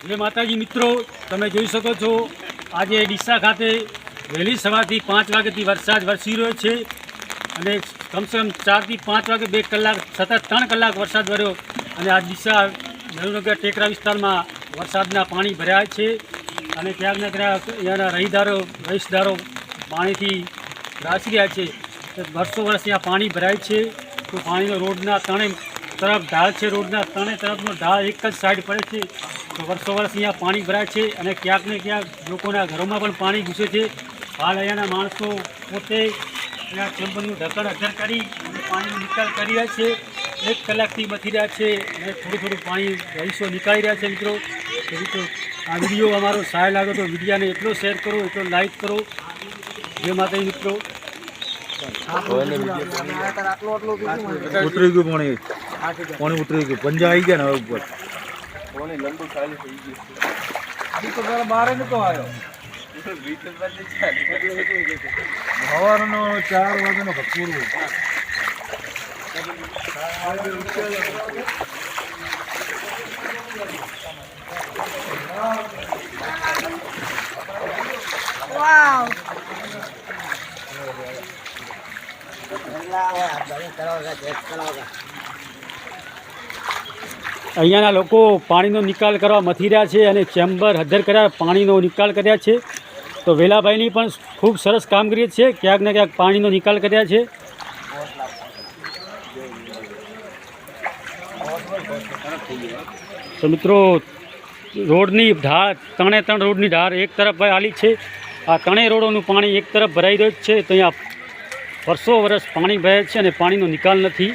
જય માતાજી મિત્રો, તમે જોઈ શકો છો, આજે ડીસા ખાતે વહેલી સવારથી પાંચ વાગ્યાથી વરસાદ વરસી રહ્યો છે અને કમસે કમ ચારથી પાંચ વાગે બે કલાક, સતત ત્રણ કલાક વરસાદ વર્યો અને આ ડીસા નરુનગર ટેકરા વિસ્તારમાં વરસાદના પાણી ભર્યા છે અને ત્યાંના ત્યાં અહીંયાના રહીદારો, રહીશદારો પાણીથી ત્રાસી રહ્યા છે. વર્ષો વર્ષ ત્યાં પાણી ભરાય છે. તો પાણીનો રોડના ત્રણે તરફ ઢાળ છે રોડના ત્રણે તરફનો ઢાળ એક જ સાઈડ પડે છે. તો વર્ષો વર્ષ અહીંયા પાણી ભરાય છે અને ક્યાંક ને ક્યાંક લોકોના ઘરોમાં પણ પાણી ઘૂસે છે. હાલ અહીંયાના માણસો પોતે અહીંયા ચેમ્બરનું ઢક્કણ અધર કરી અને પાણીનો નિકાલ કરી રહ્યા છે. એક કલાકથી બચી રહ્યા છે અને થોડું થોડું પાણી રહીશો નીકાળી રહ્યા છે મિત્રો. તો મિત્રો આ વીડિયો અમારો સારો લાગે તો વિડીયાને એટલો શેર કરો એટલો લાઈક કરો. જે માટે મિત્રો. ઉતરી ગયું પાણી. પાણી ઉતરી ગયું પંજા આવી ગયા ને હવે ઉપર. સવારનો ચાર વાગ્યાનો ભરપૂર Wow. અહીંયાના લોકો પાણીનો નિકાલ કરવા મથી રહ્યા છે અને ચેમ્બર હદ્દર કર્યા, પાણીનો નિકાલ કર્યા છે. તો વેલાભાઈની પણ ખૂબ સરસ કામગીરી છે. ક્યાંક ને ક્યાંક પાણીનો નિકાલ કર્યા છે. તો મિત્રો, રોડની ઢાળ ત્રણે ત્રણ રોડની ઢાળ એક તરફ આલી છે. આ ત્રણેય રોડોનું પાણી એક તરફ ભરાઈ રહ્યું છે. તો અહીંયા વર્ષો વર્ષ પાણી ભરાય છે અને પાણીનો નિકાલ નથી.